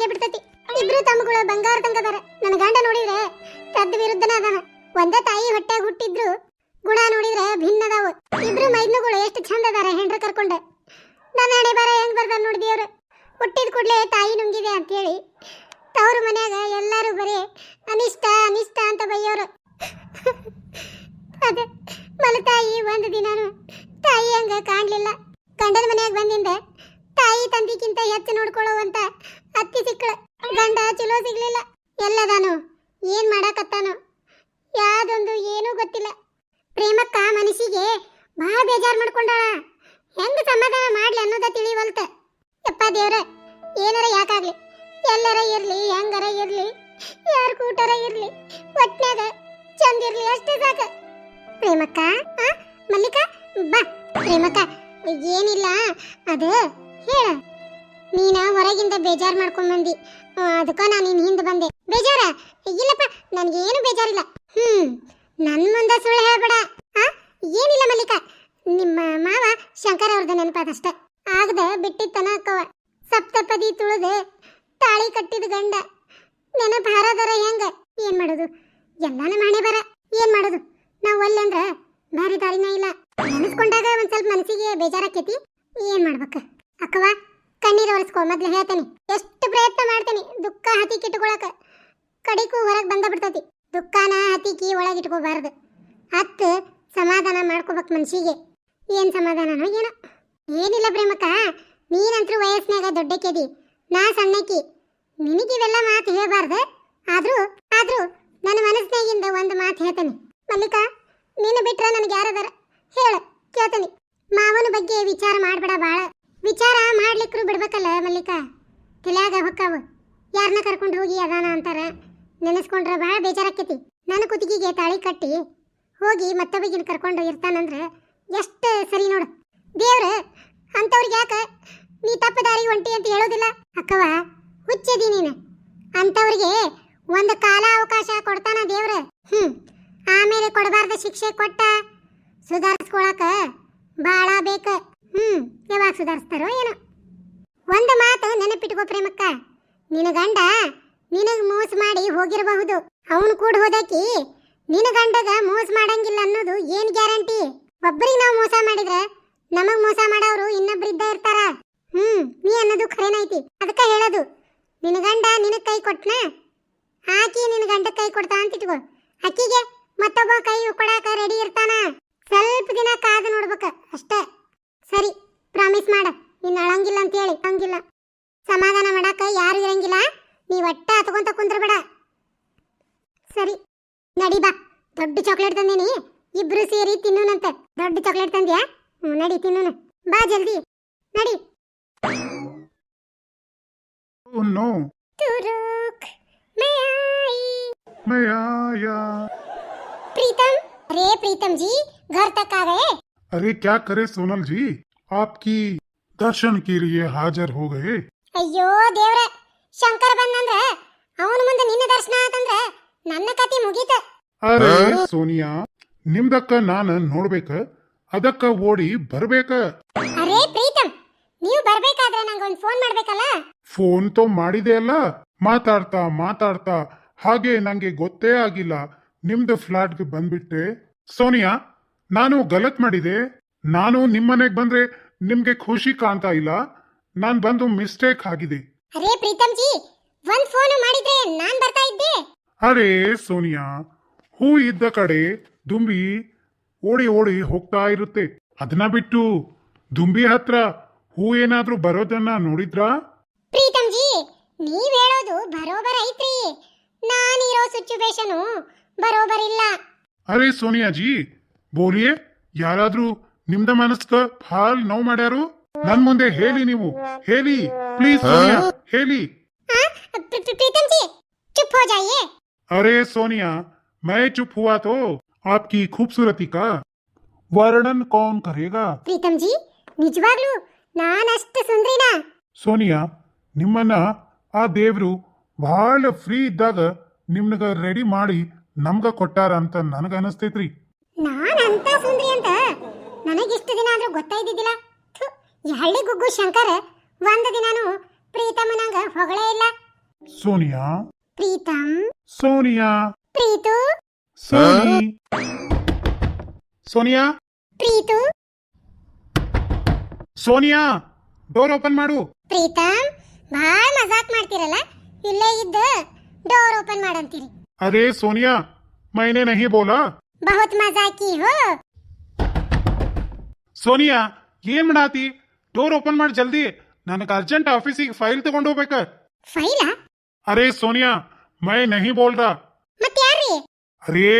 ಆಗೇ ಬಿಡ್ತೈತಿ. ಇಬ್ರು ತಮ್ಮಗಳ ಬಂಗಾರ ತಂಗದಾರ ನನ್ನ ಗಂಡ ನೋಡಿದ್ರೆ ತದ್ ವಿರುದ್ಧನ ಅದಾನ. ಒಂದೇ ತಾಯಿ ಹೊಟ್ಟೆಗೆ ಹುಟ್ಟಿದ್ರು, ಗುಣ ನೋಡಿದ್ರೆ ಭಿನ್ನದಾವ. ಇಬ್ರು ಮೈದ್ನುಗಳು ಎಷ್ಟು ಚಂದ ಅದಾರ ಹೆಂಡ್ರ ಕರ್ಕೊಂಡೆ. ನನ್ನ ಹಣೆ ಬರ ಹೆಂಗ್ ಬರ್ದಾರ ನೋಡಿ ದೇವ್ರು. ಹುಟ್ಟಿದ ಕೂಡ್ಲೆ ತಾಯಿ ನುಂಗಿದೆ ಅಂತೇಳಿ ತವ್ರ ಮನ್ಯಾಗ ಎಲ್ಲರೂ ಬರೀ, ಅನಿಷ್ಟ ಅನಿಷ್ಟ ಅಂತ ಬೈಯೋರು. ಅದೇ ಮಲತಾಯಿ ಒಂದು ದಿನಾನು ತಾಯಿ ಹಂಗ ಕಾಣ್ಲಿಲ್ಲ. ಗಂಡನ ಮನ್ಯಾಗ ಬಂದಿಂದ ತಾಯಿ ತಂದಿಕ್ಕಿಂತ ಹೆಚ್ಚು ನೋಡ್ಕೊಳ್ಳುವಂತ ಅತ್ತಿ ಸಿಕ್ಕಳೆ. ಗಂಡ ಚಲೋ ಸಿಗ್ಲಿಲ್ಲ. ಎಲ್ಲದಾನು. ಏನ್ ಮಾಡಾಕತ್ತಾನು. ಯಾವ್ದೊಂದು ಏನೂ ಗೊತ್ತಿಲ್ಲ. ಪ್ರೇಮಕ್ಕ ಮನಸ್ಸಿಗೆ ಬಹಳ ಬೇಜಾರ್ ಮಾಡ್ಕೊಂಡಾಳ. ಹೆಂಗ್ ಸಮಾಧಾನ ಮಾಡ್ಲಿ ಅನ್ನೋದ ತಿಳಿವಲ್ತ. ಯಪ್ಪ ದೇವ್ರ, ಏನಾರ ಯಾಕಾಗ್ಲಿ. ಎಲ್ಲರ ಇರ್ಲಿ, ಹೆಂಗರ ಇರ್ಲಿ, ಯಾರ ಕೂಟರ ಇರ್ಲಿ, ಒಟ್ನ್ಯಾಗ ಚಂದ ಇರ್ಲಿ ಅಷ್ಟೇ ಸಾಕ. ಪ್ರೇಮಕ್ಕ, ಆ, ಮಲ್ಲಿಕ, ಬಾ. ಪ್ರೇಮಕ್ಕ, ಏನಿಲ್ಲ, ಅದು ಹೇಳ. ನೀನ ಹೊರಗಿಂದ ಬೇಜಾರ್ ಮಾಡ್ಕೊಂಡ್ ಬಂದಿ. ಅದಕ್ಕ ನಾನು ನಿನ್ ಹಿಂದೆ ಬಂದೆ. ಬೇಜಾರ? ಇಲ್ಲಪ್ಪ, ನನ್ಗೇನು ಬೇಜಾರಿಲ್ಲ. ಹ್ಮ್, ನನ್ ಮುಂದೆ ಸುಳ್ಳು ಹೇಳ್ಬೇಡ. ಆ, ಏನಿಲ್ಲ ಮಲ್ಲಿಕ. ನಿಮ್ಮ ಮಾವ ಶಂಕರ ಅವ್ರದ್ದು ನೆನಪಾದಷ್ಟೆ. ಆಗದ ಬಿಟ್ಟಿತ್ತನ ಅಕ್ಕವ. ಸಪ್ತಪದಿ ತುಳಿದು ತಾಳಿ ಕಟ್ಟಿದ ಗಂಡ. ನೆನಪ ಹಾರದರ ಹೆಂಗ? ಏನ್ ಮಾಡೋದು? ಎಲ್ಲಾನ ಮನೆ ಬರ. ಏನ್ ಮಾಡೋದು? ನಾವು ಅಲ್ಲಂದ್ರ ಬೇರೆ ದಾರಿನ ಇಲ್ಲ. ನೆನೆಸ್ಕೊಂಡಾಗ ಒಂದ್ ಸ್ವಲ್ಪ ಮನಸ್ಸಿಗೆ ಬೇಜಾರಾಕೈತಿ ಏನ್ ಮಾಡ್ಬೇಕ? ಅಕ್ಕವ? ಕಣ್ಣೀರ್ ಒರೆಸ್ಕೊ, ಮೊದ್ಲು ಹೇಳ್ತೇನೆ, ಎಷ್ಟು ಪ್ರಯತ್ನ ಮಾಡ್ತೇನೆ ದುಃಖ ಹತಿಕ್ ಇಟ್ಕೊಳಕ ಕಡಿಕು ಹೊರಗೆ ಬಂದ ಬಿಡ್ತತಿ. ದುಃಖನ ಹತಿಕಿ ಒಳಗೆ ಇಟ್ಕೋಬಾರ್ದು. ಹತ್ತು ಸಮಾಧಾನ ಮಾಡ್ಕೋಬೇಕು ಮನ್ಸಿಗೆ. ಏನು ಸಮಾಧಾನನೋ ಏನೋ. ಏನಿಲ್ಲ ಪ್ರೇಮಕ್ಕ, ನೀನಂತರೂ ವಯಸ್ಸಿನಾಗ ದೊಡ್ಡಕ್ಕೆದಿ, ನಾ ಸಣ್ಣಕ್ಕಿ. ನಿನಗಿವೆಲ್ಲ ಮಾತು ಹೇಳಬಾರ್ದು. ಆದರೂ ಆದರೂ ನನ್ನ ಮನಸ್ಸಿನಾಗಿಂದ ಒಂದು ಮಾತು ಹೇಳ್ತೇನೆ. ಮಲ್ಲಿಕಾ, ನೀನು ಬಿಟ್ರೆ ನನಗೆ ಯಾರದಾರ ಹೇಳ, ಕೇಳ್ತೇನೆ. ಮಾವನ ಬಗ್ಗೆ ವಿಚಾರ ಮಾಡಬೇಡ ಬಾಳ. ವಿಚಾರ ಮಾಡ್ಲಿಕ್ರು ಬಿಡ್ಬೇಕಲ್ಲ ಮಲ್ಲಿಕ? ತಲೆಯಾಗ ಹೊಕ್ಕಾವು. ಯಾರನ್ನ ಕರ್ಕೊಂಡು ಹೋಗಿ ಅದಾನ ಅಂತಾರ? ನೆನೆಸ್ಕೊಂಡ್ರೆ ಭಾಳ ಬೇಜಾರಾಕೈತಿ ನನ್ನ ಕುತ್ತಿಗೆಗೆ ತಾಳಿ ಕಟ್ಟಿ ಹೋಗಿ ಮತ್ತೊಬ್ಬಗಿನ ಕರ್ಕೊಂಡು ಇರ್ತಾನಂದ್ರೆ ಎಷ್ಟು ಸರಿ ನೋಡು. ದೇವ್ರ, ಅಂಥವ್ರಿಗೆ ಯಾಕ ನೀ ತಪ್ಪು ದಾರಿ ಒಂಟಿ ಅಂತ ಹೇಳೋದಿಲ್ಲ? ಅಕ್ಕವ ಹುಚ್ಚದಿ ನೀನು. ಅಂಥವ್ರಿಗೆ ಒಂದು ಕಾಲ ಅವಕಾಶ ಕೊಡ್ತಾನ ದೇವ್ರ. ಹ್ಞೂ ಆಮೇಲೆ ಕೊಡಬಾರ್ದ ಶಿಕ್ಷೆ ಕೊಟ್ಟ ಸುಧಾರಿಸ್ಕೊಳಕ ಬಾಳ ಬೇಕು. ಹ್ಞೂ ಯಾವಾಗ ಸುಧಾರಿಸ್ತಾರೋ ಏನೋ. ಒಂದು ಮಾತು ನೆನಪಿಟ್ಕೋ ಪ್ರೇಮಕ್ಕ. ನಿನ್ನ ಗಂಡ ನಿನಗ್ ಮೋಸ ಮಾಡಿ ಹೋಗಿರಬಹುದು. ಅವನು ಕೂಡ ಹೋದಾಕಿ ನಿನ್ನ ಗಂಡಗ ಮೋಸ ಮಾಡಂಗಿಲ್ಲ ಅನ್ನೋದು ಏನು ಗ್ಯಾರಂಟಿ? ಒಬ್ಬರಿಗೆ ನಾವು ಮೋಸ ಮಾಡಿದ್ರೆ ನಮಗ್ ಮೋಸ ಮಾಡೋರು ಇನ್ನೊಬ್ರು ಇದ್ದ ಇರ್ತಾರ. ಹ್ಮ್, ನೀ ಅನ್ನೋದು ಖರೇನೈತಿ ಅದಕ್ಕೆ ಹೇಳೋದು. ನಿನ್ನ ಗಂಡ ನಿನಗೆ ಕೈ ಕೊಟ್ನ? ಆಕಿ ನಿನ್ನ ಗಂಡ ಕೈ ಕೊಡ್ತಾ ಅಂತ ಇಟ್ಕೋ. ಅಕ್ಕಿಗೆ ಮತ್ತೊಬ್ಬ ಕೈ ಕೊಡಾಕ ರೆಡಿ ಇರ್ತಾನ? ಸ್ವಲ್ಪ ದಿನ ಕಾದು ನೋಡ್ಬೇಕ ಅಷ್ಟೇ. ಸರಿ ಪ್ರಾಮಿಸ್ ಮಾಡ. ನೀನ್ ಅಳಂಗಿಲ್ಲ ಅಂತ ಹೇಳಿ ಹಂಗಿಲ್ಲ ಸಮಾಧಾನ ಮಾಡಾಕ ಯಾರು ಇರಂಗಿಲ್ಲ ನೀ ಒಟ್ಟ ಹತ್ಕೊಂತ ಕುಂದ್ರಬೇಡ ಸರಿ ನಡಿ ಬಾ ದೊಡ್ಡ ಚಾಕ್ಲೇಟ್ ತಂದೀನಿ ಇಬ್ರು ಸೇರಿ ತಿನ್ನೋಣಂತೆ ದೊಡ್ಡ ಚಾಕ್ಲೇಟ್ ತಂದ್ಯಾ ಹ್ಞೂ ನಡಿ ತಿನ್ನೋಣ ಬಾ ಜಲ್ದಿ ನಡಿ Oh no, ತುರುಕ್ ಮೇ ಆಯಿ मैं आया प्रीतम अरे प्रीतम जी घर तक आ गए अरे क्या करे सोनल जी आपकी ದರ್ಶನ್ ಕಿರಿಗೆ ಹಾಜರ್ ಹೋಗ ಅಯ್ಯೋ ದೇವ್ರೆ ಶಂಕರ್ ಬಂದಂದ್ರ ಅವನ ಮುಂದೆ ನಿನ್ನ ದರ್ಶನ ಆತಂದ್ರೆ ನನ್ನ ಕತಿ ಮುಗೀತ. ಅರೆ ಸೋನಿಯಾ ನಿಮ್ದಕ್ಕ ನಾನ ನೋಡ್ಬೇಕ? ಅದಕ್ಕ ಓಡಿ ಬರ್ಬೇಕ? ಅರೆ ಪ್ರೀತಮ್ ನೀವು ಬರ್ಬೇಕಾದ್ರೆ ಒಂದು ಫೋನ್ ಮಾಡ್ಬೇಕಲ್ಲ? ಫೋನ್ ತೋ ಮಾಡಿದೆ ಅಲ್ಲ ಮಾತಾಡ್ತಾ ಮಾತಾಡ್ತಾ ಹಾಗೆ ನಂಗೆ ಗೊತ್ತೇ ಆಗಿಲ್ಲ ನಿಮ್ದು ಫ್ಲಾಟ್ಗೆ ಬಂದ್ಬಿಟ್ಟೆ. ಸೋನಿಯಾ ನಾನು ಗಲತ್ ಮಾಡಿದೆ? ನಾನು ನಿಮ್ಮನೆಗೆ ಬಂದ್ರೆ ನಿಮ್ಗೆ ಖುಷಿ ಕಾಣ್ತಾ ಇಲ್ಲ ನಾನ್ ಬಂದು ಮಿಸ್ಟೇಕ್ ಆಗಿದೆ. ಅರೇ ಪ್ರೀತಮ್ ಜಿ ಒಂದ್ ಫೋನ್ ಮಾಡಿದ್ರೆ ನಾನ್ ಬರ್ತಾ ಇದ್ದೆ. ಅರೆ ಸೋನಿಯಾ ಹೂ ಇದ್ದ ಕಡೆ ದುಂಬಿ ಓಡಿ ಓಡಿ ಹೋಗ್ತಾ ಇರುತ್ತೆ. ಅದನ್ನ ಬಿಟ್ಟು ದುಂಬಿ ಹತ್ರ ಹೂ ಏನಾದ್ರೂ ಬರೋದನ್ನ ನೋಡಿದ್ರಾ? ಪ್ರೀತಮ್ ಜಿ ನೀವ್ ಹೇಳೋದು ಬರೋಬರ್ ಐತ್ರಿ. ನಾನಿರೋ ಸಿಚುವೇಶನು ಬರೋಬರ್ ಇಲ್ಲ. ಅರೆ ಸೋನಿಯಾ ಜಿ ಬೋಲಿಯೇ ಯಾರಾದ್ರೂ ನಿಮ್ದ ಮನಸ್ಕ ಹಾಲ್ ನೋವು ಮಾಡ್ಯಾರು ನನ್ ಮುಂದೆ ಹೇಳಿ ನೀವು ಹೇಳಿ ಪ್ಲೀಸ್ ಸೋನಿಯಾ ಹೇಳಿ ಆ? ಪ್ರೀ- ಪ್ರೀ- ಪ್ರೀತಮ್ ಜಿ ಚುಪ್ ಹೋ ಜಾಯಿಯೇ अरे सोनिया मैं चुप हुआ तो आपकी खूबसूरती का वर्णन कौन करेगा ಪ್ರೀತಮ್ ಜಿ ನಿಜವಾಗ್ಲೂ ನಾನಷ್ಟು ಸುಂದ್ರಿನಾ ಸೋನಿಯಾ ನಿಮ್ಮನ್ನ ಆ ದೇವ್ರು ಬಹಳ ಫ್ರೀ ಇದ್ದಾಗ ನಿಮ್ಗ ರೆಡಿ ಮಾಡಿ ನಮ್ಗ ಕೊಟ್ಟಾರ ಅಂತ ನನಗ ಅನಸ್ತೈತ್ರಿ ನಾನಂತ ಸುಂದ್ರಿ ಅಂತ ಹಳ್ಳಿ ಗುಗ್ಗು ಶಂಕರ್ ಒಂದ್ ದಿನಾನು ಪ್ರೀತಮ್ಮನಂಗ ಹೊಗಳೇ ಇಲ್ಲ. ಸೋನಿಯಾ? ಪ್ರೀತಮ್ ಸೋನಿಯಾ? ಪ್ರೀತು? ಸೋನಿ? ಸೋನಿಯಾ? ಪ್ರೀತು? ಸೋನಿಯಾ ಡೋರ್ ಓಪನ್ ಮಾಡು. ಪ್ರೀತಮ್ ಭಾಳ ಮಜಾಕ್ ಮಾಡ್ತಿರಲ್ಲ? ಇಲ್ಲೇ ಇದ್ದ ಡೋರ್ ಓಪನ್ ಮಾಡಂತೀರಿ ಅರೆ ಸೋನಿಯಾ ಮೈನೆ ನಹಿ ಬೋಲಾ? ಬಹುತ್ ಮಜಾಕಿ ಹೋ. ಸೋನಿಯಾ ಏನ್ ಮಾಡಾತಿ? ಡೋರ್ ಓಪನ್ ಮಾಡಿ ಜಲ್ದಿ. ನನಗೆ ಅರ್ಜೆಂಟ್ ಆಫೀಸಿಗೆ ಫೈಲ್ ತಗೊಂಡು ಹೋಗ್ಬೇಕ. ಫೈಲಾ ಅರೆ ಸೋನಿಯಾ ಮೈ ನಹಿ ಬೋಲ್ದ ಮತ್ತೆ ಯಾರ್ರಿ? ಅರೇ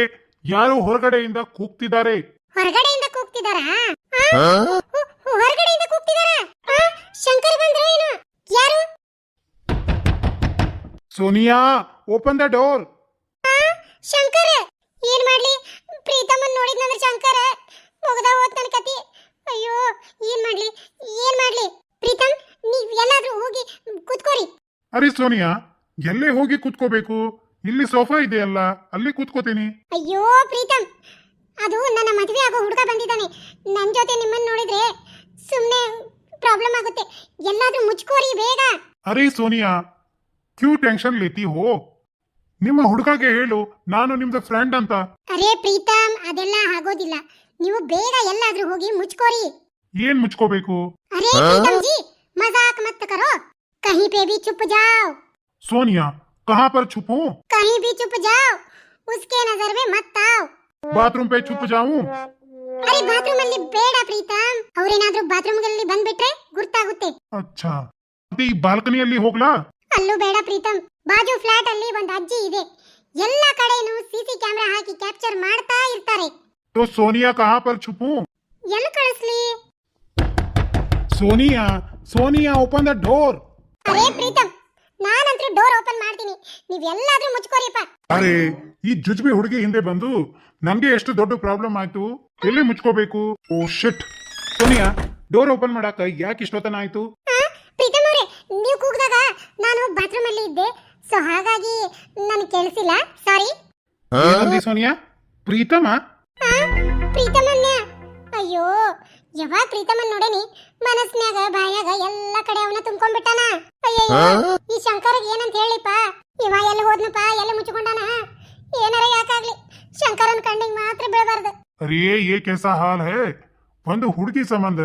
ಯಾರು ಹೊರಗಡೆಯಿಂದ ಕೂಗ್ತಿದ್ದಾರೆ? ಹೊರಗಡೆಯಿಂದ ಕೂಗ್ತಿದಾರಾ ಆ? ಹೊ- ಹೊರಗಡೆಯಿಂದ ಕೂಗ್ತಿದಾರಾ ಆ? ಶಂಕರ್ ಬಂದ್ರ ಏನು? ಯಾರು? ಸೋನಿಯಾ ಓಪನ್ ದ ಡೋರ್ ಆ? ಶಂಕರ್ ಏನ್ ಮಾಡ್ಲಿ? ಪ್ರೀತಮ್ಮನ್ ನೋಡಿದ್ನಂದ್ರ ಶಂಕರ ಮುಗ್ದ ಹೋತ್ ನನ್ ಕತಿ. ಅಯ್ಯೋ ಏನ್ ಮಾಡ್ಲಿ? ಏನ್ ಮಾಡ್ಲಿ? ಪ್ರೀತಮ್ ನೀವ್ ಎಲ್ಲಾದ್ರೂ ಹೋಗಿ ಕೂತ್ಕೋರಿ. ಅರೆ ಸೋನಿಯಾ ಎಲ್ಲೇ ಹೋಗಿ ಕೂತ್ಕೋಬೇಕು? ಇಲ್ಲಿ ಸೋಫಾ ಇದೆಯಲ್ಲ ಅಲ್ಲಿ ಕೂತ್ಕೋತೀನಿ. ಅಯ್ಯೋ ಪ್ರೀತಮ್ ಅದು ನನ್ನ ಮದುವೆ ಆಗೋ ಹುಡುಗ ಬಂದಿದ್ದಾನೆ. ನನ್ನ ಜೊತೆ ನಿಮ್ಮನ್ನ ನೋಡಿದ್ರೆ ಸುಮ್ಮನೆ ಪ್ರಾಬ್ಲಮ್ ಆಗುತ್ತೆ. ಎಲ್ಲಾದ್ರೂ ಮುಚ್ಕೋರಿ ಬೇಗ. ಅರೆ ಸೋನಿಯಾ ಕ್ಯೂ ಟೆನ್ಷನ್ ಲೇತಿ ಹೋ. ನಿಮ್ಮ ಹುಡುಗಗೆ ಹೇಳು ನಾನು ನಿಮ್ದು ಫ್ರೆಂಡ್ ಅಂತ. ಅರೆ ಪ್ರೀತಮ್ ಅದೆಲ್ಲ ಆಗೋದಿಲ್ಲ. ನೀವು ಬೇಗ ಎಲ್ಲಾದ್ರೂ ಹೋಗಿ ಮುಚ್ಕೋರಿ ಏನ್ ಮುಚ್ಕೋಬೇಕು अरे प्रीतम जी मजाक मत करो कहीं पे भी चुप जाओ सोनिया कहाँ पर छुपूं कहीं भी चुप जाओ उसके नजर में मत आओ ಬಾತ್ರೂಮ್ ಪೇ ಚುಪ್ ಜಾವು ಅರೆ ಬಾತ್ರೂಮ್ ಅಲ್ಲಿ ಬೇಡ ಪ್ರೀತಮ್ ಅವ್ರೇನಾದ್ರೂ ಬಾತ್ರೂಮ್ ಗಳಲ್ಲಿ ಬಂದ್ಬಿಟ್ರೆ ಗುರ್ತಾಗುತ್ತೆ ಅಚ್ಚಾ ಮತ್ತೆ ಈ ಬಾಲ್ಕನಿಯಲ್ಲಿ ಹೋಗ್ಲಾ ಅಲ್ಲೂ ಬೇಡ ಪ್ರೀತಮ್ ಬಾಜು ಫ್ಲಾಟ್ ಅಲ್ಲಿ ಒಂದು ಅಜ್ಜಿ ಇದೆ ಎಲ್ಲ ಕಡೆನೂ ಸಿಸಿ ಕ್ಯಾಮೆರಾ ಹಾಕಿ ಕ್ಯಾಪ್ಚರ್ ಮಾಡ್ತಾ ಇರ್ತಾರೆ तो सोनिया कहाँ पर छुपूं ಎಲ್ಲಿ ಕಳಿಸ್ಲಿ Sonia Sonia open the door ಅರೇ ಪ್ರೀತಮ್ ನಾನಂತೂ ಡೋರ್ ಓಪನ್ ಮಾಡ್ತೀನಿ ನೀವ್ ಎಲ್ಲಾದ್ರೂ ಮುಚ್ಕೋರಿಪ್ಪ ಅರೆ ಈ ಜುಜ್ಬಿ ಹುಡುಗಿ ಹಿಂದೆ ಬಂದು ನನ್ಗೆ ಎಷ್ಟು ದೊಡ್ಡ ಪ್ರಾಬ್ಲಮ್ ಆಯ್ತು ಎಲ್ಲಿ ಮುಚ್ಕೋಬೇಕು oh shit Sonia door open ಮಾಡಾಕ ಯಾಕೆ ಇಷ್ಟೊತ್ತನ ಆಯ್ತು ಆ, ಪ್ರೀತಮ್ ಅವರೇ ನೀವು ಕೂಗಿದಾಗ ನಾನು ಬಾತ್ರೂಮ್ ಅಲ್ಲಿ ಇದ್ದೆ ಸೊ ಹಾಗಾಗಿ ನನಗೆ ಕೇಳಿಸಿಲ್ಲ ಸಾರಿ ಏನಂದಿ ಸೋನಿಯಾ ಪ್ರೀತಮ ಪ್ರೀತಮನ್ನ ಅಯ್ಯೋ ಯಾವಾಗ ಪ್ರೀತಮನ್ ನೋಡೇನಿ ಮನಸ್ನ್ಯಾಗ ಬಾಯಾಗ ಎಲ್ಲ ಕಡೆ ಅವನ ತುಂಬ್ಕೊಂಡ್ಬಿಟ್ಟಾನ. ಅಯ್ಯಯ್ಯೋ ಈ ಶಂಕರಗ್ ಏನಂತ ಹೇಳಿಪ್ಪ? ಇವ ಎಲ್ಲಿ ಹೋದ್ನಪ್ಪ? ಎಲ್ಲಿ ಮುಚ್ಕೊಂಡಾನ ಏನಾರ ಯಾಕಾಗ್ಲಿ? ಶಂಕರನ್ ಕಣ್ಣಿಗೆ ಮಾತ್ರ ಬೀಳಬಾರ್ದು. ಅರೇ ಏ ಕೆಸ ಹಾಲ್ ಹೇ? ಒಂದು ಹುಡುಗಿ ಸಂಬಂಧ.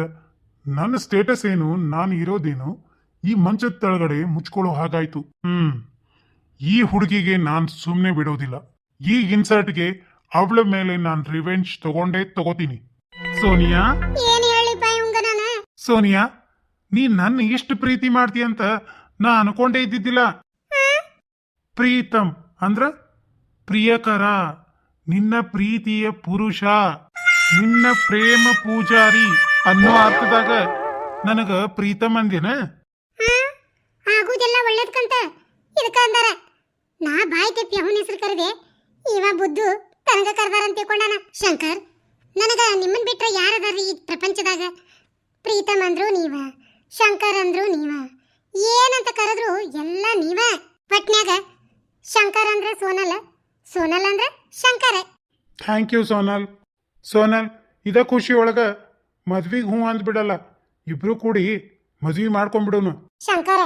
ನನ್ನ ಸ್ಟೇಟಸ್ ಏನು ನಾನು ಇರೋದೇನು ಈ ಮಂಚದ ತಳಗಡೆ ಮುಚ್ಕೊಳ್ಳೋ ಹಾಗಾಯ್ತು. ಹ್ಮ್. ಈ ಹುಡುಗಿಗೆ ನಾನು ಸುಮ್ಮನೆ ಬಿಡೋದಿಲ್ಲ. ಈ ಇನ್ಸರ್ಟ್ಗೆ ಅವಳ ಮೇಲೆ ನಾನ್ ರಿವೆಂಜ್ ತಗೊಂಡೇ ತಗೋತೀನಿ. ಸೋನಿಯಾ? ಏನ್ ಹೇಳಿ ನಾನು? ಸೋನಿಯಾ ನೀ ನನ್ನ ಇಷ್ಟು ಪ್ರೀತಿ ಮಾಡ್ತೀಯ ಅಂತ ನಾ ಅನ್ಕೊಂಡೇ ಇದ್ದಿದ್ದಿಲ್ಲ. ಪ್ರೀತಮ್ ಅಂದ್ರ ಪ್ರಿಯಕರ ನಿನ್ನ ಪ್ರೀತಿಯ ಪುರುಷ ನಿನ್ನ ಪ್ರೇಮ ಪೂಜಾರಿ ಅನ್ನೋ ಅರ್ಥದಾಗ ನನಗ ಪ್ರೀತಮ್ ಅಂದೇನ ಆಗುದೆಲ್ಲ ಒಳ್ಳೇದ್ಕಂತ ಇದಕ್ಕ ಅಂದಾರ. ನಾ ಬಾಯ್ ತೆಪ್ಪಿ ಅವನ ಹೆಸರು ಕರೆದೆ ಇವ ಬುದ್ದು ತನಗ ಕರ್ದಾರಂತ ತಿಳ್ಕೊಂಡಾನ? ಶಂಕರ್ ನನಗ ನಿಮ್ಮನ್ ಬಿಟ್ರೆ ಯಾರದಾರ್ರಿ ಈ ಪ್ರಪಂಚದಾಗ? ಪ್ರೀತಮ್ ಅಂದ್ರು ನೀವ ಶಂಕರ್ ಅಂದ್ರು ನೀವ. ಏನಂತ ಕರೆದ್ರು ಎಲ್ಲ ನೀವ. ಪಟ್ನ್ಯಾಗ ಶಂಕರ್ ಅಂದ್ರೆ ಸೋನಲ್ ಸೋನಲ್ ಅಂದ್ರೆ Shankara. Thank you Sonal. Sonal ಇದ ಖುಷಿ ಒಳಗ ಮದ್ವಿಗೆ ಹ್ಞೂ ಅಂದ್ಬಿಡಲ್ಲ ಇಬ್ರು ಕೂಡಿ ಮದ್ವಿ ಮಾಡ್ಕೊಂಡ್ಬಿಡೋನು ಶಂಕರ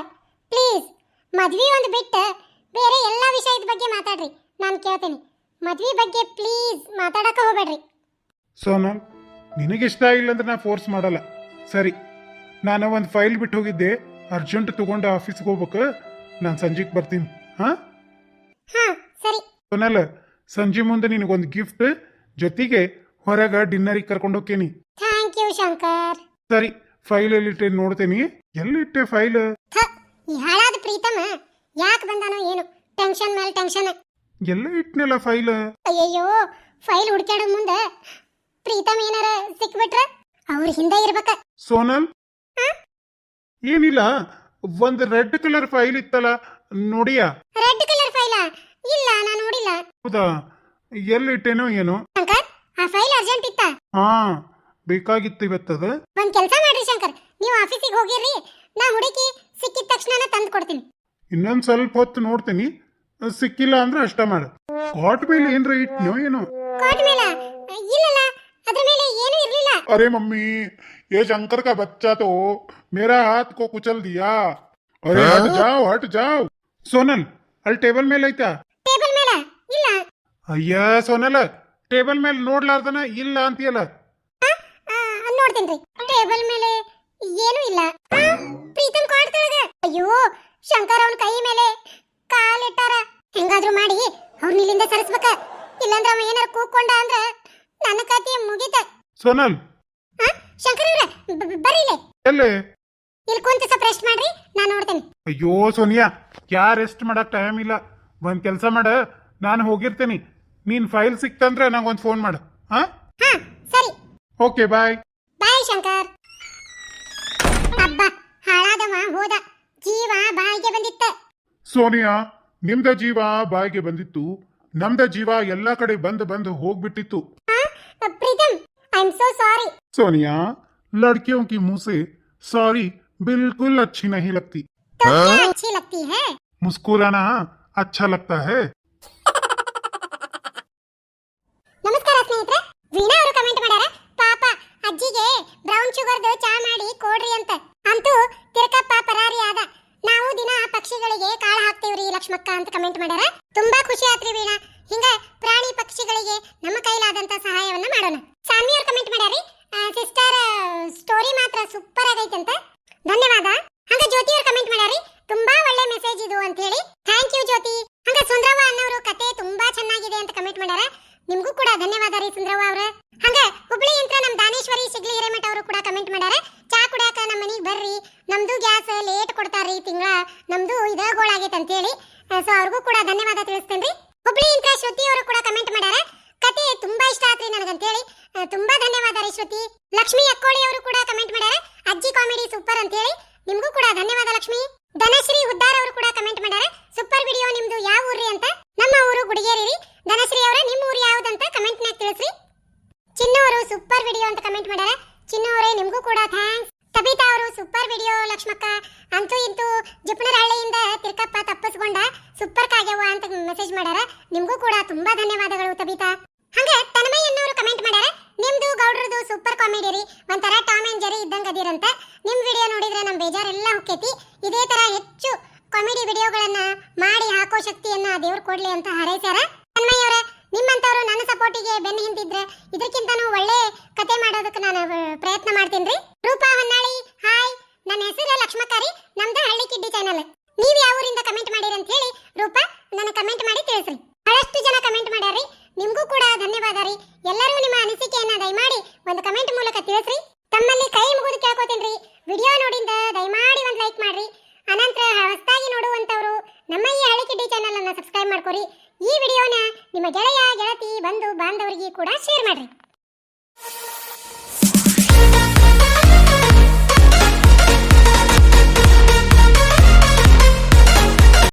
ಪ್ಲೀಸ್ ಮದ್ವಿ ಒಂದು ಬಿಟ್ಟು ಬೇರೆ ಎಲ್ಲ ವಿಷಯದ ಬಗ್ಗೆ ಮಾತಾಡ್ರಿ. ನಾನು ಕೇಳ್ತೀನಿ. ಮದ್ವಿ ಬಗ್ಗೆ ಪ್ಲೀಸ್ ಮಾತಾಡಕ ಹೋಗ್ಬೇಡ್ರಿ. ನಿನಗೆ ನಿನಗಿಷ್ಟ ಇಲ್ಲ ಅಂದ್ರೆ ನಾ ಫೋರ್ಸ್ ಮಾಡಲ್ಲ. ಸರಿ ನಾನು ಒಂದು ಫೈಲ್ ಬಿಟ್ಟು ಹೋಗಿದ್ದೆ ಅರ್ಜೆಂಟ್ ತಗೊಂಡು ಆಫೀಸ್ಗೆ ಹೋಗ್ಬೇಕು. ನಾನು ಸಂಜೆಗೆ ಬರ್ತೀನಿ ಹಾಂ? ಹಾ ಸರಿ. ಸೋನಲ್ ಸಂಜೆ ಮುಂದೆ ನಿನಗೊಂದು ಗಿಫ್ಟ್ ಜೊತೆಗೆ ಹೊರಗೆ ಡಿನ್ನರಿಗೆ ಕರ್ಕೊಂಡು ಹೋಗ್ತೀನಿ ಥ್ಯಾಂಕ್ ಯು ಶಂಕರ್. ಸರಿ ಫೈಲ್ ಎಲ್ಲಿಟ್ಟೆ ನೋಡ್ತೀನಿ. ಎಲ್ಲಿಟ್ಟೆ ಫೈಲ್ ಥ ಈ ಹಾಳಾದ ಪ್ರೀತಮ ಯಾಕೆ ಬಂದಾನೋ ಏನು? ಟೆನ್ಷನ್ ಮೇಲೆ ಟೆನ್ಷನ್ ಎಲ್ಲ ಇಟ್ನೆಲ್ಲ ಫೈಲ್? ಅಯ್ಯಯ್ಯೋ ಫೈಲ್ ಹುಡ್ಕ್ಯಾಡೋ ಮುಂದೆ ಪ್ರೀತಮ್ ಏನಾರ ಸಿಕ್ಬಿಟ್ರ ಅವ್ರ ಹಿಂದೆ ಇರ್ಬೇಕ. ಸೋನಲ್? ಏನಿಲ್ಲ ಒಂದು ರೆಡ್ ಕಲರ್ ಫೈಲ್ ಇತ್ತಲ್ಲ ನೋಡಿಯಾ? Red colour ಫೈಲ? ಇಲ್ಲ ನಾನು ನೋಡಿಲ್ಲ. ಹೌದಾ? ಎಲ್ಲಿಟ್ಟೇನೋ ಏನೋ? ಶಂಕರ್ ಆ ಫೈಲ್ ಅರ್ಜೆಂಟ್ ಇತ್ತ? ಹಾ ಬೇಕಾಗಿತ್ತು ಇವತ್ತದ ಒಂದ್ ಕೆಲಸ ಮಾಡ್ರಿ ಶಂಕರ್ ನೀವು ಆಫೀಸಿಗೆ ಹೋಗಿರ್ರಿ ನಾ ಹುಡುಕಿ ಸಿಕ್ಕಿದ ತಕ್ಷಣ ತಂದು ಕೊಡ್ತೀನಿ ಇನ್ನೊಂದ್ ಸ್ವಲ್ಪ ಹೊತ್ತು ನೋಡ್ತೀನಿ. ಸಿಕ್ಕಿಲ್ಲ ಅಂದ್ರೆ ಅಷ್ಟ ಮಾಡು ಕಾಟ್ ಮೇಲೆ ಏನ್ರ ಇಟ್ನೋ ಏನೋ ಕೋಟ್ ಮೇಲ ಇಲ್ಲಲ್ಲ ಅದ್ರ ಮೇಲೆ ಏನೂ ಇರ್ಲಿಲ್ಲ अरे मम्मी ये शंकर का बच्चा तो मेरा हाथ को कुचल दिया अरे हट जाओ हट जाओ ಸೋನಲ್ ಅಲ್ಲಿ ಟೇಬಲ್ ಮೇಲೆ ಐತಾ ಟೇಬಲ್ ಮೇಲೆ ಇಲ್ಲ ಅಯ್ಯ ಸೋನಲ್ ಟೇಬಲ್ ಮೇಲೆ ನೋಡ್ಲಾರ್ದನ ಇಲ್ಲ ಅಂತೀಯಲ್ಲ ಆ, ನೋಡ್ತೇನ್ರಿ ಟೇಬಲ್ ಮೇಲೆ ಏನೂ ಇಲ್ಲ ಆ, ಪ್ರೀತಮ್ ಕಾಡ್ತಾಳಗ ಅಯ್ಯೋ ಶಂಕರ್ ಅವನ ಕೈ ಮೇಲೆ ಕಾಲಿಟ್ಟಾರ. ಹೆಂಗಾದ್ರೂ ಮಾಡಿ ಅವ್ರನ್ನ ಇಲ್ಲಿಂದ ಸರಿಸ್ಬೇಕ. ಇಲ್ಲಂದ್ರ ಅವ ಏನಾರ ಕೂಕೊಂಡ ಅಂದ್ರ ನನ್ನ ಕತೆ ಮುಗಿತ. ಸೋನಲ್. ಹಾ ಶಂಕರ್ ಅವ್ರ ಬರ್ರಿ ಇಲ್ಲಿ. ಎಲ್ಲೇ? ಇಲ್ಲಿ ಕುಂತ ಸ್ವಲ್ಪ ರೆಸ್ಟ್ ಮಾಡ್ರಿ ನಾನು ನೋಡ್ತೇನೆ. ಅಯ್ಯೋ ಸೋನಿಯಾ ಯಾ ರೆಸ್ಟ್ ಮಾಡಕ್ ಟೈಮ್ ಇಲ್ಲ. ಒಂದ್ ಕೆಲಸ ಮಾಡ ನಾನು ಹೋಗಿರ್ತೀನಿ. ನೀನ್ ಫೈಲ್ ಸಿಕ್ತಂದ್ರೆ ಒಂದ್ ಫೋನ್ ಮಾಡು. ಹಾ ಹಾ ಸರಿ. Okay bye bye Shankar. ಅಬ್ಬಾ ಹಾಳಾದವ ಹೋದ. ಜೀವ ಬಾಯಿಗೆ ಬಂದಿತ್ತ ಸೋನಿಯಾ ನಿಮ್ದ ಜೀವ ಬಾಯಿಗೆ ಬಂದಿತ್ತು ನಮ್ದ ಜೀವ ಎಲ್ಲಾ ಕಡೆ ಬಂದು ಬಂದು ಹೋಗ್ಬಿಟ್ಟಿತ್ತು ಆ, Pritam I am so sorry Sonia लड़कियों की मुंह से सॉरी बिल्कुल अच्छी नहीं लगती तो क्या अच्छी लगती है मुस्कुराना अच्छा लगता है ನಮಸ್ಕಾರ ಸ್ನೇಹಿತರೆ ವೀಣಾ ಅವರು ಕಮೆಂಟ್ ಮಾಡ್ಯಾರ ಪಾಪ ಅಜ್ಜಿಗೆ ಬ್ರೌನ್ ಶುಗರ್ದು ಚಾ ಮಾಡಿ ಕೊಡ್ರಿ ಅಂತ ನಿಮ್ಗೂ ಕೂಡ ಧನ್ಯವಾದ ರೀ ಸುಂದ್ರವ್ವ ಅವ್ರ. ಹಂಗ ಹುಬ್ಳಿ ಯಂತ್ರ ನಮ್ಮ ದಾನೇಶ್ವರಿ ಸಿಗ್ಲಿ ಹಿರೇಮಠ ಅವರು ಕೂಡ ಕಮೆಂಟ್ ಮಾಡ್ಯಾರ. ಚಾ ಕುಡಿಯಾಕ ನಮ್ಮ ಮನೆಗೆ ಬರ್ರಿ. ನಮ್ದು ಗ್ಯಾಸ್ ಲೇಟ್ ಕೊಡ್ತಾರ್ರಿ ತಿಂಗಳ. ನಮ್ದು ಇದ ಅಂತ ಹೇಳಿ ಸೊ ಅವ್ರಿಗೂ ಕೂಡ ಧನ್ಯವಾದ ತಿಳಿಸ್ತೇನ್ರಿ. ಹುಬ್ಳಿ ಯಂತ್ರ ಶ್ರುತಿ ಅವರು ಕೂಡ ಕಮೆಂಟ್ ಮಾಡ್ಯಾರ. ಕತೆ ತುಂಬಾ ಇಷ್ಟ ಆತ್ರಿ ನನಗಂತೇಳಿ. ತುಂಬಾ ಧನ್ಯವಾದ ರೀ ಶ್ರುತಿ. ಲಕ್ಷ್ಮಿ ಅಕ್ಕೋಳಿ ಅವರು ಕೂಡ ಕಮೆಂಟ್ ಮಾಡ್ಯಾರ. ಅಜ್ಜಿ ಕಾಮಿಡಿ ಸೂಪರ್ ಅಂತ ಹೇಳಿ ನಿಮ್ಗೂ ಕೂಡ ಧನ್ಯವಾದ ಲಕ್ಷ್ಮಿ. ಧನಶ್ರೀ ಹುದ್ದಾರ್ ಅವರು ಕೂಡ ಕಮೆಂಟ್ ಮಾಡ್ಯಾರ ಸೂಪರ್ ವಿಡಿಯೋ ನಿಮ್ದು ಯಾವ ಊರ್ರಿ ಅಂತ ನಮ್ಮ ಊರು ಗುಡಿಗೇರಿ ರೀ ಧನಶ್ರೀ ಅವರ ನಿಮ್ಮ ಊರು ಯಾವ್ದಂತ ಕಮೆಂಟ್ ನಾಗ ತಿಳಿಸ್ರಿ ಚಿನ್ನು ಅವರು ಸೂಪರ್ ವಿಡಿಯೋ ಅಂತ ಕಮೆಂಟ್ ಮಾಡ್ಯಾರ ಚಿನ್ನು ಅವರೇ ನಿಮ್ಗೂ ಕೂಡ ಥ್ಯಾಂಕ್ಸ್ ತಬಿತಾ ಅವರು ಸೂಪರ್ ವಿಡಿಯೋ ಲಕ್ಷ್ಮಕ್ಕ ಅಂತೂ ಇಂತೂ ಜಿಪ್ಪಣರಹಳ್ಳಿಯಿಂದ ತಿರ್ಕಪ್ಪ ತಪ್ಪಿಸ್ಕೊಂಡ ಸೂಪರ್ ಕಾಗ್ಯವ ಅಂತ ಮೆಸೇಜ್ ಮಾಡ್ಯಾರ ನಿಮ್ಗೂ ಕೂಡ ತುಂಬಾ ಧನ್ಯವಾದಗಳು ತಬಿತಾ ಹಂಗ ತನ್ಮಯ್ ಅನ್ನೋರು ಕಮೆಂಟ್ ಮಾಡ್ಯಾರ ನಿಮ್ದು ಗೌಡ್ರದು ಸೂಪರ್ ಕಾಮಿಡಿ ರೀ ಒಂಥರ ಟಾಮ್ ಅಂಡ್ ಜೆರಿ ಇದ್ದಂಗ ಅದೀರಂತ ನಿಮ್ ವಿಡಿಯೋ ನೋಡಿದ್ರೆ ನಮ್ ಬೇಜಾರೆಲ್ಲ ಹೊಕ್ಕೈತಿ. ಇದೇ ತರ ಹೆಚ್ಚು ಕಾಮಿಡಿ ವಿಡಿಯೋಗಳನ್ನ ಮಾಡಿ ಹಾಕೋ ಶಕ್ತಿಯನ್ನ ದೇವ್ರು ಕೊಡ್ಲಿ ಅಂತ ಹಾರೈಸ್ಯಾರ. ತನ್ಮಯ್ ಅವರ ನಿಮ್ಮಂತವ್ರು ನನ್ನ ಸಪೋರ್ಟಿಗೆ ಬೆನ್ನು ಹಿಂದಿದ್ರೆ ಇದಕ್ಕಿಂತನೂ ಒಳ್ಳೆ ಕತೆ ಮಾಡೋದಕ್ಕೆ ನಾನು ಪ್ರಯತ್ನ ಮಾಡ್ತೀನಿ ರೂಪಾ ಹೊನ್ನಾಳಿ, ಹಾಯ್. ನನ್ನ ಹೆಸರು ಲಕ್ಷ್ಮಕಾರಿ, ನಮ್ದು ಹಳ್ಳಿ ಕಿಡ್ಡಿ ಚಾನಲ್ ನೀವ್ ಯಾವ ಊರಿಂದ ಕಮೆಂಟ್ ಮಾಡಿರಿ ಅಂತ ಹೇಳಿ ರೂಪಾ ನನ್ನ ಕಮೆಂಟ್ ಮಾಡಿ ತಿಳಿಸ್ರಿ. ಬಹಳಷ್ಟು ಜನ ಕಮೆಂಟ್ ಮಾಡ್ಯಾರ್ರಿ. ನಿಮಗೂ ಕೂಡ ಧನ್ಯವಾದ ರೀ. ಎಲ್ಲರೂ ನಿಮ್ಮ ಅನಿಸಿಕೆಯನ್ನ ದಯಮಾಡಿ ಒಂದು ಕಮೆಂಟ್ ಮೂಲಕ ತಿಳಿಸ್ರಿ. ತಮ್ಮಲ್ಲಿ ಕೈ ಮುಗಿದು ಕೇಳ್ಕೊತೀನಿ ವಿಡಿಯೋ ನೋಡಿಂದ ದಯಮಾಡಿ ಒಂದು ಲೈಕ್ ಮಾಡ್ರಿ. ಅನಂತರ ಹೊಸದಾಗಿ ನೋಡುವಂತವರು ನಮ್ಮ ಈ ಹಳ್ಳಿ ಕಿಡ್ಡಿ ಚಾನಲ್ ಅನ್ನು ಸಬ್ಸ್ಕ್ರೈಬ್ ಮಾಡ್ಕೊರಿ. ಈ ವಿಡಿಯೋನ ನಿಮ್ಮ ಗೆಳೆಯ, ಗೆಳತಿ, ಬಂಧು, ಬಾಂಧವರಿಗೆ ಕೂಡ ಶೇರ್ ಮಾಡ್ರಿ.